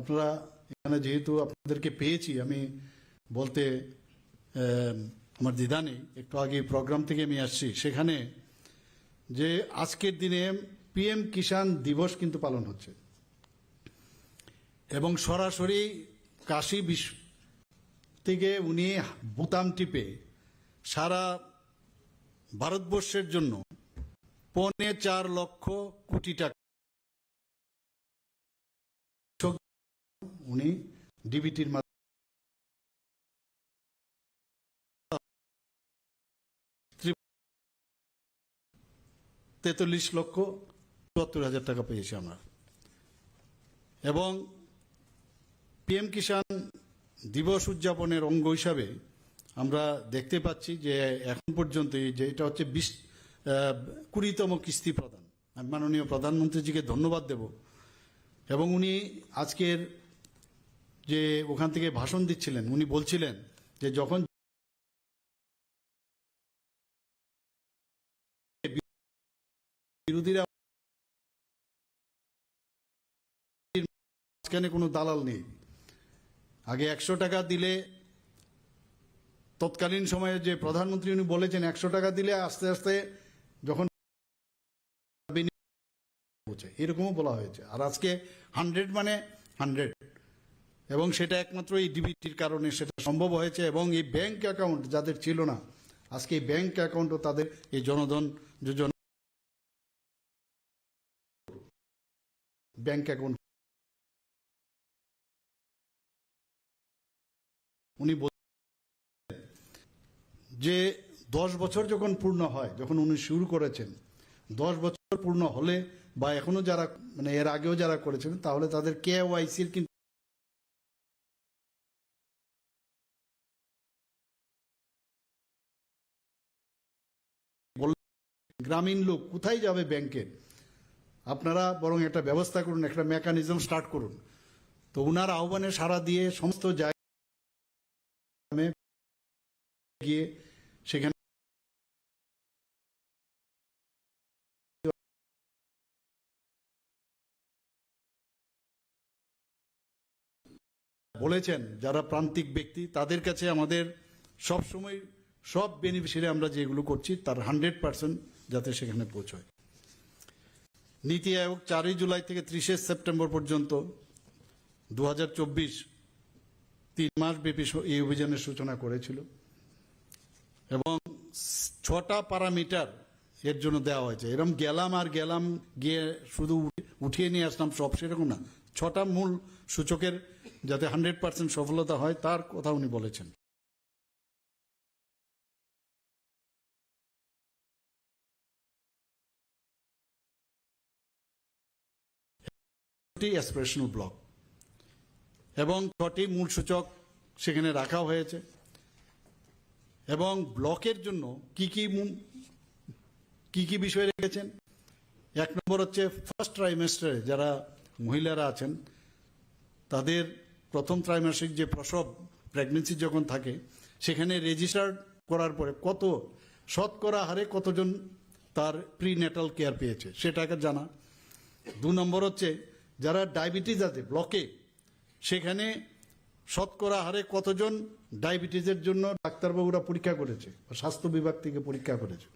আপনারা এখানে যেহেতু আপনাদেরকে পেয়েছি, আমি বলতে আমার দ্বিধা নেই। একটু আগে প্রোগ্রাম থেকে আমি আসছি। সেখানে যে আজকের দিনে পিএম কিষাণ দিবস কিন্তু পালন হচ্ছে। এবং সরাসরি কাশি বিশ্ব থেকে উনি বুতাম টিপে সারা ভারতবর্ষের জন্য পৌনে চার লক্ষ কোটি টাকা উনি ডিবিটির মাধ্যমে তেতাল্লিশ লক্ষ চুয়াত্তর হাজার টাকা পেয়েছি আমরা। এবং পিএম কিষাণ দিবস উদযাপনের অঙ্গ হিসাবে আমরা দেখতে পাচ্ছি যে এখন পর্যন্ত যে এটা হচ্ছে বিশ কুড়িতম কিস্তি প্রদান। আমি মাননীয় প্রধানমন্ত্রীজিকে ধন্যবাদ দেব। এবং উনি আজকের যে ওখান থেকে ভাষণ দিচ্ছিলেন, উনি বলছিলেন যে যখন বিরোধীরা কোনো দালাল নেই। আগে একশো টাকা দিলে তৎকালীন সময়ে যে প্রধানমন্ত্রী উনি বলেছেন, একশো টাকা দিলে আস্তে আস্তে যখন এরকমও বলা হয়েছে। আর আজকে হান্ড্রেড মানে হান্ড্রেড এবং সেটা একমাত্র এই ডিবিটির কারণে সেটা সম্ভব হয়েছে এবং এই ব্যাংক অ্যাকাউন্ট যাদের ছিল না, আজকে এই ব্যাংক অ্যাকাউন্টও তাদের এই জনধন যোজনা ব্যাংক অ্যাকাউন্ট। উনি যে দশ বছর যখন পূর্ণ হয়, যখন উনি শুরু করেছেন, দশ বছর পূর্ণ হলে বা এখনও যারা মানে এর আগেও যারা করেছেন, তাহলে তাদের কে ওয়াইসির কিন্তু গ্রামীণ লোক কোথায় যাবে ব্যাংকে? আপনারা বরং একটা ব্যবস্থা করুন, একটা মেকানিজম স্টার্ট করুন। তো ওনার আহ্বানে সাড়া দিয়ে সমস্ত জায়গায় গিয়ে সেখানে বলেছেন, যারা প্রান্তিক ব্যক্তি, তাদের কাছে আমাদের সব সময় সব বেনিফিশিয়ারি আমরা যেগুলো করছি, তার হান্ড্রেড পার্সেন্ট যাতে সেখানে পৌঁছয়। নীতি আয়োগ চারই জুলাই থেকে ত্রিশে সেপ্টেম্বর পর্যন্ত দু তিন মাস ব্যাপী এই অভিযানের সূচনা করেছিল এবং ছটা প্যারামিটার এর জন্য দেওয়া হয়েছে। এরকম গেলাম আর গেলাম গিয়ে শুধু উঠিয়ে নিয়ে আসলাম সব সেরকম না। ছটা মূল সূচকের যাতে হান্ড্রেড পার্সেন্ট সফলতা হয় তার কথা উনি বলেছেন। অ্যাসপিরেশনাল ব্লক এবং ছটি মূল সূচক সেখানে রাখা হয়েছে। এবং ব্লকের জন্য কি কি কি কি বিষয় রেখেছেন? এক নম্বর হচ্ছে ফার্স্ট ট্রাইমেস্টারে যারা মহিলারা আছেন, তাদের প্রথম ত্রাইমাসিক যে প্রসব প্রেগনেন্সি যখন থাকে, সেখানে রেজিস্টার করার পরে কত, শতকরা হারে কতজন তার প্রিনেটাল কেয়ার পেয়েছে সেটাকে জানা। দু নম্বর হচ্ছে যারা ডায়াবেটিস আছে ব্লকে সেখানে শতকরা হারে কতজন ডায়াবেটিসের জন্য ডাক্তারবাবুরা পরীক্ষা করেছে স্বাস্থ্য বিভাগ থেকে পরীক্ষা করেছে?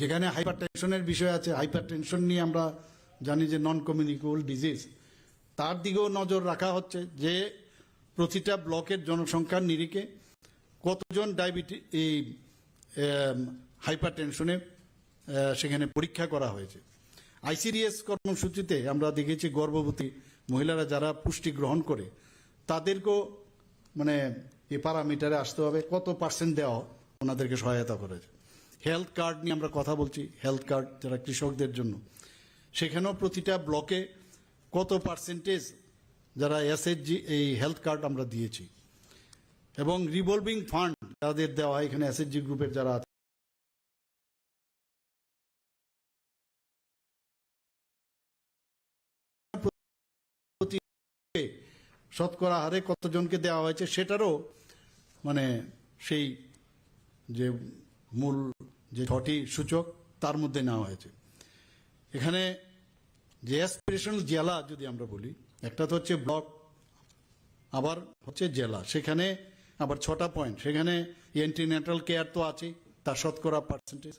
যেখানে হাইপার টেনশনের বিষয় আছে হাইপার টেনশন নিয়ে আমরা জানি যে নন কমিউনিকেবল ডিজিজ তার দিকেও নজর রাখা হচ্ছে যে প্রতিটা ব্লকের জনসংখ্যার নিরিখে কতজন ডায়াবেটি, এই হাইপার টেনশনে সেখানে পরীক্ষা করা হয়েছে। আইসিডিএস কর্মসূচিতে আমরা দেখেছি গর্ভবতী মহিলারা যারা পুষ্টি গ্রহণ করে, তাদেরকেও মানে এই প্যারামিটারে আসতে হবে, কত পার্সেন্ট দেওয়া ওনাদেরকে সহায়তা করেছে। হেলথ কার্ড নিয়ে আমরা কথা বলছি হেলথ কার্ড যারা কৃষকদের জন্য। সেখানেও প্রতিটা ব্লকে কত পার্সেন্টেজ যারা এসএসজি এই হেলথ কার্ড আমরা দিয়েছি। এবং রিভলভিং ফান্ড যাদের দেওয়া এখানে এসএসজি গ্রুপের যারা শতকরা হারে কতজনকে দেওয়া হয়েছে সেটারও মানে সেই যে মূল যে ছটি সূচক তার মধ্যে নেওয়া হয়েছে। এখানে যে অ্যাসপিরেশনাল জেলা যদি আমরা বলি, একটা তো হচ্ছে ব্লক, আবার হচ্ছে জেলা। সেখানে আবার ছটা পয়েন্ট সেখানে এন্টিনেটাল কেয়ার তো আছে তার শতকরা পার্সেন্টেজ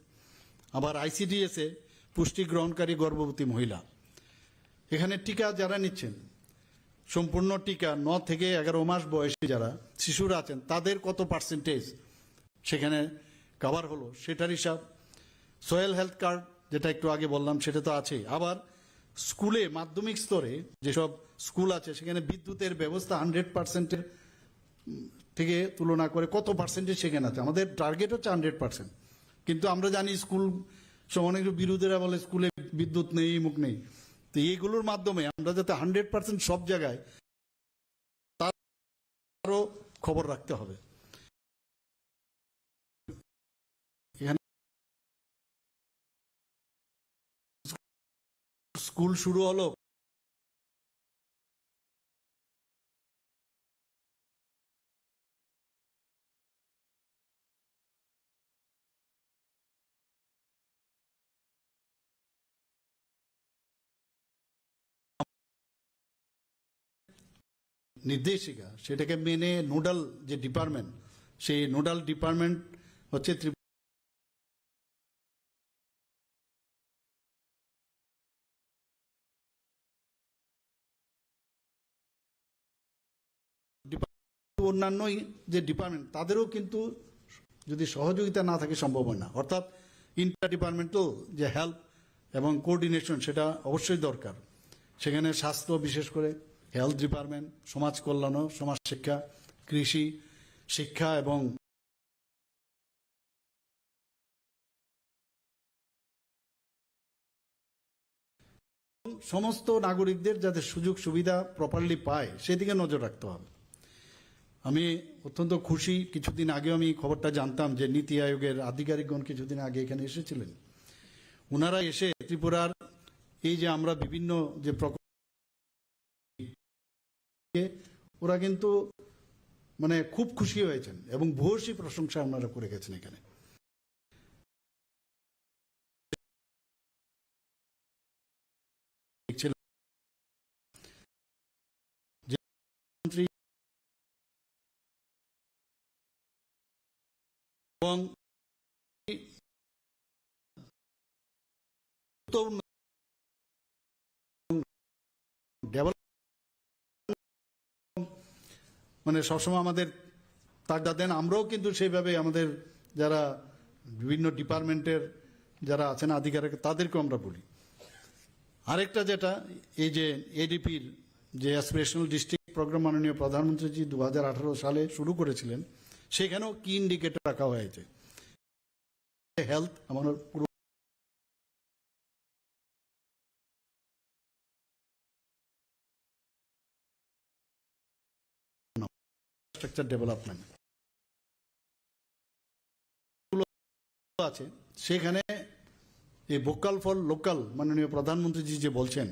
আবার আইসিডিএসে পুষ্টি গ্রহণকারী গর্ভবতী মহিলা। এখানে টিকা যারা নিচ্ছেন সম্পূর্ণ টিকা ন থেকে এগারো মাস বয়সী যারা, শিশুরা আছেন, তাদের কত পার্সেন্টেজ সেখানে কভার হলো? সেটার হিসাব সয়েল হেলথ কার্ড যেটা একটু আগে বললাম, সেটা তো আছেই। আবার স্কুলে, মাধ্যমিক স্তরে যেসব স্কুল আছে, সেখানে বিদ্যুতের ব্যবস্থা হান্ড্রেড পার্সেন্টের থেকে তুলনা করে কত পার্সেন্টেজ সেখানে আছে? আমাদের টার্গেট হচ্ছে হান্ড্রেড পার্সেন্ট কিন্তু আমরা জানি স্কুল অনেক বিরোধীরা বলে স্কুলে বিদ্যুৎ নেই, মুখ নেই। তো এইগুলোর মাধ্যমে আমরা যাতে হান্ড্রেড পার্সেন্ট সব জায়গায় তারও খবর রাখতে হবে। স্কুল শুরু হলো। নির্দেশিকা, সেটাকে মেনে নোডাল যে ডিপার্টমেন্ট, সেই নোডাল ডিপার্টমেন্ট হচ্ছে অন্যান্য যে ডিপার্টমেন্ট, তাদেরও কিন্তু যদি সহযোগিতা না থাকে সম্ভব হয় না। অর্থাৎ ইন্টার ডিপার্টমেন্টাল যে হেল্প এবং কোঅর্ডিনেশন, সেটা অবশ্যই দরকার। সেখানে স্বাস্থ্য বিশেষ করে হেলথ ডিপার্টমেন্ট, সমাজ কল্যাণ, সমাজ শিক্ষা, কৃষি, শিক্ষা এবং সমস্ত নাগরিকদের যাতে সুযোগ সুবিধা প্রপারলি পায়, সেদিকে নজর রাখতে হবে। আমি অত্যন্ত খুশি, কিছুদিন আগেও আমি খবরটা জানতাম যে নীতি আয়োগের আধিকারিকগণ কিছুদিন আগে এখানে এসেছিলেন। ওনারা এসে ত্রিপুরার এই যে আমরা বিভিন্ন যে প্রকল্প ওরা কিন্তু মানে খুব খুশি হয়েছেন এবং ভূয়সী প্রশংসা ওনারা করে গেছেন এখানে। এবং ডেভেলপ মানে সবসময় আমাদের তাগদা দেন। আমরাও কিন্তু সেইভাবে আমাদের যারা বিভিন্ন ডিপার্টমেন্টের যারা আছেন আধিকারিক, তাদেরকেও আমরা বলি। আরেকটা যেটা, এই যে এডিপির যে অ্যাসপিরেশনাল ডিস্ট্রিক্ট প্রোগ্রাম মাননীয় প্রধানমন্ত্রীজি দু সালে শুরু করেছিলেন, সেখানেও কি ইন্ডিকেটর রাখা হয়েছে? হেলথ আমার পুরো স্ট্রাকচার ডেভেলপমেন্ট আছে, সেখানে এই ভোকাল ফর লোকাল মাননীয় প্রধানমন্ত্রীজি যে বলছেন,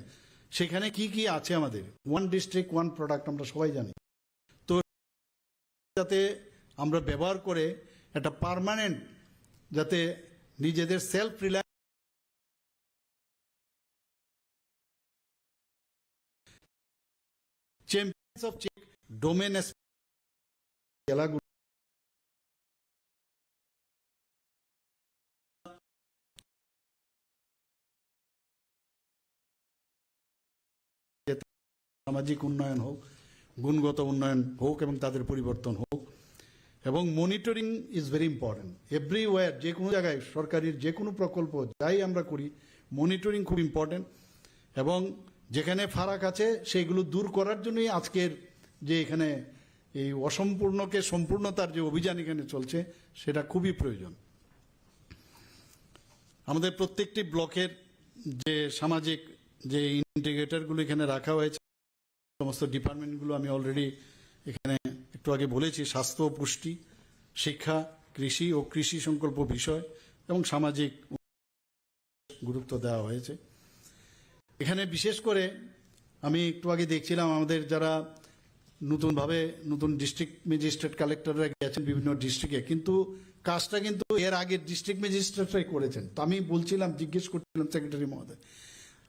সেখানে কি কি আছে আমাদের? ওয়ান ডিস্ট্রিক্ট ওয়ান প্রোডাক্ট আমরা সবাই জানি। তো যাতে আমরা ব্যবহার করে একটা পার্মানেন্ট যাতে নিজেদের self reliance champions of check domain সামাজিক উন্নয়ন হোক, গুণগত উন্নয়ন হোক এবং তাদের পরিবর্তন হোক। এবং monitoring is very important everywhere যে কোনো জায়গায়, সরকারের যে কোনো প্রকল্প যাই আমরা করি মনিটরিং খুব ইম্পর্টেন্ট এবং যেখানে ফারাক আছে সেইগুলো দূর করার জন্যই আজকের যে এখানে এই অসম্পূর্ণকে, সম্পূর্ণতার যে অভিযান এখানে চলছে, সেটা খুবই প্রয়োজন। আমাদের প্রত্যেকটি ব্লকের যে সামাজিক যে ইন্টিগ্রেটরগুলো এখানে রাখা হয়েছে, সমস্ত ডিপার্টমেন্টগুলো আমি অলরেডি এখানে একটু আগে বলেছি, স্বাস্থ্য পুষ্টি, শিক্ষা, কৃষি ও কৃষি সংকল্প বিষয় এবং সামাজিক গুরুত্ব দেওয়া হয়েছে। এখানে বিশেষ করে আমি একটু আগে দেখছিলাম আমাদের যারা নতুনভাবে নতুন ডিস্ট্রিক্ট ম্যাজিস্ট্রেট কালেক্টররা গেছেন বিভিন্ন ডিস্ট্রিক্টে কিন্তু কাজটা কিন্তু এর আগে ডিস্ট্রিক্ট ম্যাজিস্ট্রেটরাই করেছেন। তো আমি বলছিলাম, জিজ্ঞেস করছিলাম সেক্রেটারি মহোদয়,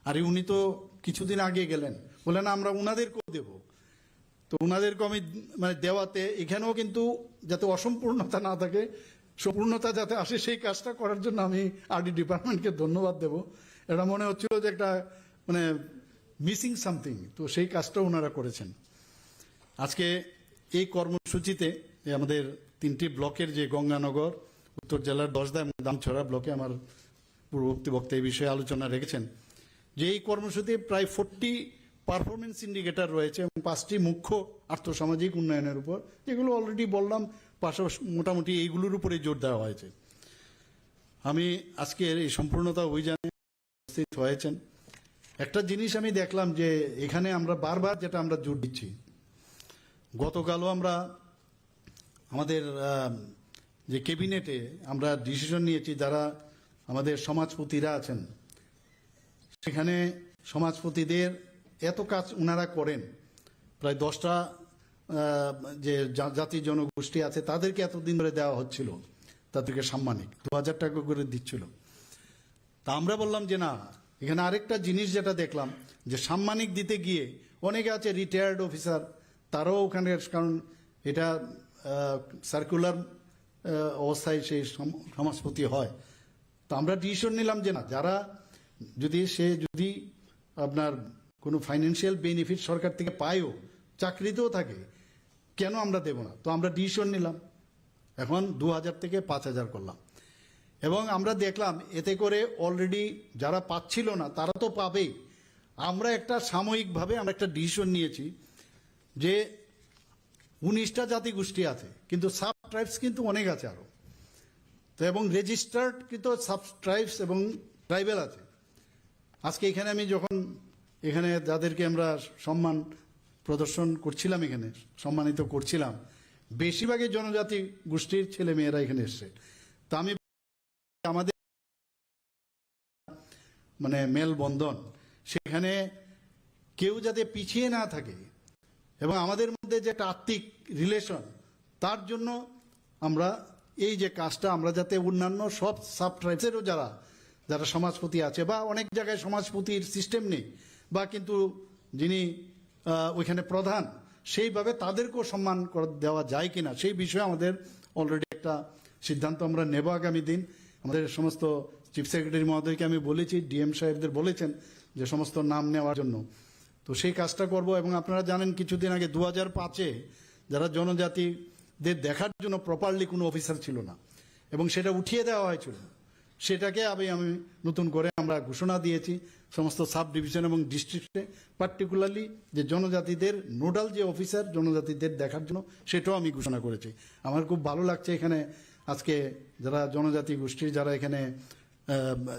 আরে উনি তো কিছুদিন আগে গেলেন। বলে না আমরা উনাদেরকেও দেব। তো উনাদেরকে আমি মানে দেওয়াতে এখানেও কিন্তু যাতে অসম্পূর্ণতা না থাকে, সম্পূর্ণতা যাতে আসে, সেই কাজটা করার জন্য আমি আরডি ডিপার্টমেন্টকে ধন্যবাদ দেব। এটা মনে হচ্ছিল যে একটা মানে মিসিং সামথিং তো সেই কাজটা ওনারা করেছেন। আজকে এই কর্মসূচিতে আমাদের তিনটি ব্লকের যে গঙ্গানগর, উত্তর জেলার দশদা দামছড়া ব্লকে আমার পূর্ববর্তী বক্তা এই বিষয়ে আলোচনা রেখেছেন। যে এই কর্মসূচিতে প্রায় ফোরটি পারফরমেন্স ইন্ডিকেটর রয়েছে এবং পাঁচটি মুখ্য আর্থসামাজিক উন্নয়নের উপর, যেগুলো অলরেডি বললাম, পাশাপাশি মোটামুটি এইগুলোর উপরে জোর দেওয়া হয়েছে। আমি আজকের এই সম্পূর্ণতা অভিযানে উপস্থিত হয়েছেন। একটা জিনিস আমি দেখলাম যে এখানে আমরা বারবার যেটা আমরা জোর দিচ্ছি গতকালও আমরা আমাদের যে ক্যাবিনেটে আমরা ডিসিশন নিয়েছি যারা আমাদের সমাজপতিরা আছেন, সেখানে সমাজপতিদের এত কাজ ওনারা করেন, প্রায় দশটা যে জাতি জনগোষ্ঠী আছে, তাদেরকে এতদিন ধরে দেওয়া হচ্ছিল, তাদেরকে সাম্মানিক, দু হাজার টাকা করে দিচ্ছিল। তা আমরা বললাম যে না, এখানে আরেকটা জিনিস যেটা দেখলাম, যে সাম্মানিক দিতে গিয়ে অনেকে আছে রিটায়ার্ড অফিসার তারাও ওখানে কারণ এটা সার্কুলার অবস্থায় সেই সম- সমাজপতি হয়। তো আমরা ডিসিশন নিলাম যে না, যারা, যদি সে, যদি আপনার কোনো ফাইন্যান্সিয়াল বেনিফিট সরকার থেকে পায়ও, চাকরিতেও থাকে, কেন আমরা দেব না? তো আমরা ডিসিশন নিলাম। এখন দু হাজার থেকে পাঁচ হাজার করলাম। এবং আমরা দেখলাম, এতে করে অলরেডি যারা পাচ্ছিল না, তারা তো পাবেই। আমরা একটা সাময়িকভাবে আমরা একটা ডিসিশন নিয়েছি। যে উনিশটা জাতিগোষ্ঠী আছে, কিন্তু সাব ট্রাইবস কিন্তু অনেক আছে আরও। তো এবং রেজিস্টার্ড কিন্তু সাব ট্রাইবস এবং ট্রাইবেল আছে। আজকে এখানে আমি যখন এখানে যাদেরকে আমরা সম্মান প্রদর্শন করছিলাম এখানে, সম্মানিত করছিলাম, বেশিরভাগই জনজাতি গোষ্ঠীর ছেলে মেয়েরা এখানে এসছে। তা আমি আমাদের মানে মেলবন্ধন, সেখানে কেউ যাতে পিছিয়ে না থাকে এবং আমাদের মধ্যে যে একটা আত্মিক রিলেশন তার জন্য আমরা এই যে কাজটা, আমরা যাতে অন্যান্য সব সাব ট্রাইবসেরও যারা যারা সমাজপতি আছে বা অনেক জায়গায় সমাজপতির সিস্টেম নেই, বা কিন্তু যিনি ওইখানে প্রধান, সেইভাবে তাদেরকেও সম্মান করা- দেওয়া যায় কিনা, সেই বিষয়ে আমাদের অলরেডি একটা সিদ্ধান্ত আমরা নেব আগামী দিন। আমাদের সমস্ত চিফ সেক্রেটারি মহোদয়কে আমি বলেছি ডিএম সাহেবদের বলেছেন যে সমস্ত নাম নেওয়ার জন্য। তো সেই কাজটা করব এবং আপনারা জানেন কিছুদিন আগে দু হাজার পাঁচে যারা জনজাতিদের দেখার জন্য প্রপারলি কোনো অফিসার ছিল না এবং সেটা উঠিয়ে দেওয়া হয়েছিল। সেটাকে আমি আমি নতুন করে আমরা ঘোষণা দিয়েছি সমস্ত সাব ডিভিশন এবং ডিস্ট্রিক্টে পার্টিকুলারলি যে জনজাতিদের নোডাল যে অফিসার জনজাতিদের দেখার জন্য সেটাও আমি ঘোষণা করেছি। আমার খুব ভালো লাগছে এখানে আজকে যারা জনজাতি গোষ্ঠীর, যারা এখানে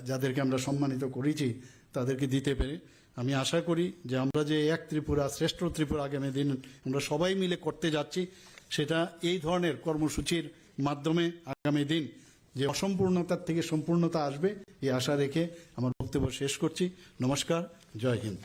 যাদেরকে আমরা সম্মানিত করেছি, তাদেরকে দিতে পেরে। আমি আশা করি যে আমরা যে এক ত্রিপুরা, শ্রেষ্ঠ ত্রিপুরা আগামী দিন আমরা সবাই মিলে করতে যাচ্ছি, সেটা এই ধরনের কর্মসূচির মাধ্যমে আগামী দিন যে অসম্পূর্ণতার থেকে সম্পূর্ণতা আসবে, এই আশা রেখে আমার বক্তব্য শেষ করছি। নমস্কার, জয় হিন্দ।